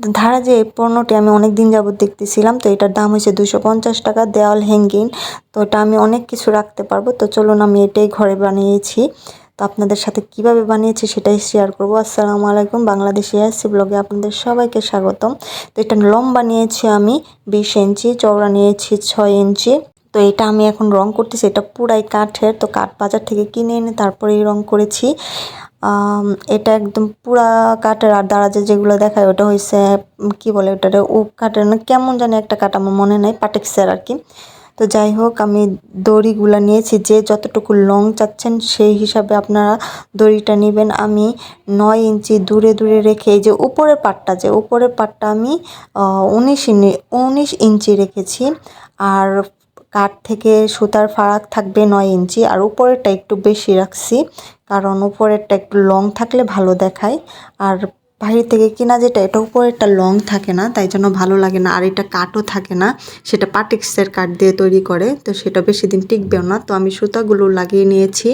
ধারা যে এই পণ্যটি আমি অনেক দিন যাবত দেখতেছিলাম, তো এটার দাম হয়েছে দুশো পঞ্চাশ টাকা, দেওয়াল হ্যাঙ্গিং। তো এটা আমি অনেক কিছু রাখতে পারব। তো চলুন আমি এটাই ঘরে বানিয়েছি। তো আপনাদের সাথে কীভাবে বানিয়েছি সেটাই শেয়ার করব। আসসালামু আলাইকুম, বাংলাদেশি আসছি ব্লগে আপনাদের সবাইকে স্বাগতম। তো এটা লম্বা নিয়েছি আমি বিশ ইঞ্চি, চওড়া নিয়েছি ছয় ইঞ্চি। তো এটা আমি এখন রং করতেছি, এটা পুরাই কাঠের। তো কাঠ বাজার থেকে কিনে এনে তারপরেই রং করেছি। এটা একদম পুরা কাঠের আর দারাজে যেগুলো দেখায় ওটা হয়েছে কি বলে ওটা উক কাঠের না, কেমন জানি একটা কাঠ আমার মনে নাই, পাটেক্সের আর কি তো যাই হোক, আমি দড়িগুলো নিয়েছি, যে যতটুকু লং চাচ্ছেন সেই হিসাবে আপনারা দড়িটা নেবেন। আমি নয় ইঞ্চি দূরে দূরে রেখে, এই যে উপরের পাটটা যে, উপরের পাটটা আমি উনিশ উনিশ ইঞ্চি রেখেছি। আর কাঠ থেকে সুতার ফারাক থাকবে নয় ইঞ্চি, আর উপরেরটা একটু বেশি রাখছি, কারণ উপরেরটা একটু লং থাকলে ভালো দেখায়। আর বাইরে থেকে কিনা যেটা, এটা উপরেরটা লং থাকে না, তাই জন্য ভালো লাগে না। আর এটা কাঠও থাকে না, সেটা পাটিক্সের কাঠ দিয়ে তৈরি করে, তো সেটা বেশি দিন টিকবেও না। তো আমি সুতাগুলো লাগিয়ে নিয়েছি,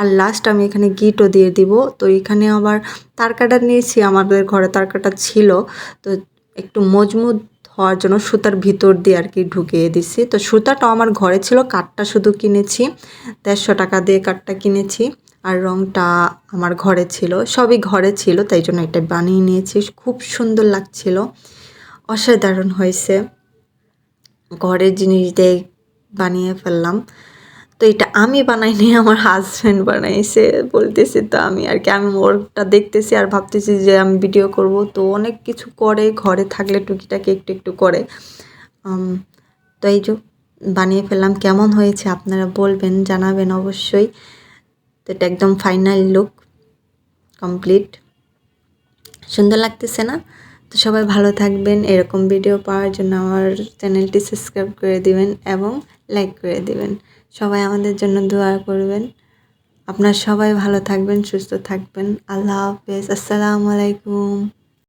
আর লাস্ট আমি এখানে গিটও দিয়ে দিব। তো এখানে আবার তারকাটা নিয়েছি, আমাদের ঘরে তারকাটা ছিল, তো একটু মজবুত হওয়ার জন্য সুতার ভিতর দিয়ে আর কি ঢুকিয়ে দিছি। তো সুতাটাও আমার ঘরে ছিল, কাঠটা শুধু কিনেছি, দেড়শো টাকা দিয়ে কাঠটা কিনেছি আর রংটা আমার ঘরে ছিল, সবই ঘরে ছিল, তাই জন্য এটা বানিয়ে নিয়েছি। খুব সুন্দর লাগছিল, অসাধারণ হয়েছে। ঘরের জিনিস দিয়ে বানিয়ে ফেললাম। তো এটা আমি বানাইনি, আমার হাজব্যান্ড বানাইছে। বলতেছে তো আমি আর কি, আমি ওরটা দেখতেছি আর ভাবতেছি যে আমি ভিডিও করব। তো অনেক কিছু করে, ঘরে থাকলে টুকিটাকি একটু একটু করে। তো এই যে বানিয়ে ফেললাম, কেমন হয়েছে আপনারা বলবেন, জানাবেন অবশ্যই। তো এটা একদম ফাইনাল লুক কমপ্লিট সুন্দর লাগতেছে না? তো সবাই ভালো থাকবেন। এরকম ভিডিও পাওয়ার জন্য আমার চ্যানেলটি সাবস্ক্রাইব করে দিবেন এবং লাইক করে দিবেন। সবাই আমাদের জন্য দোয়া করবেন। আপনার সবাই ভালো থাকবেন, সুস্থ থাকবেন। আল্লাহ হাফেজ। আসসালামু আলাইকুম।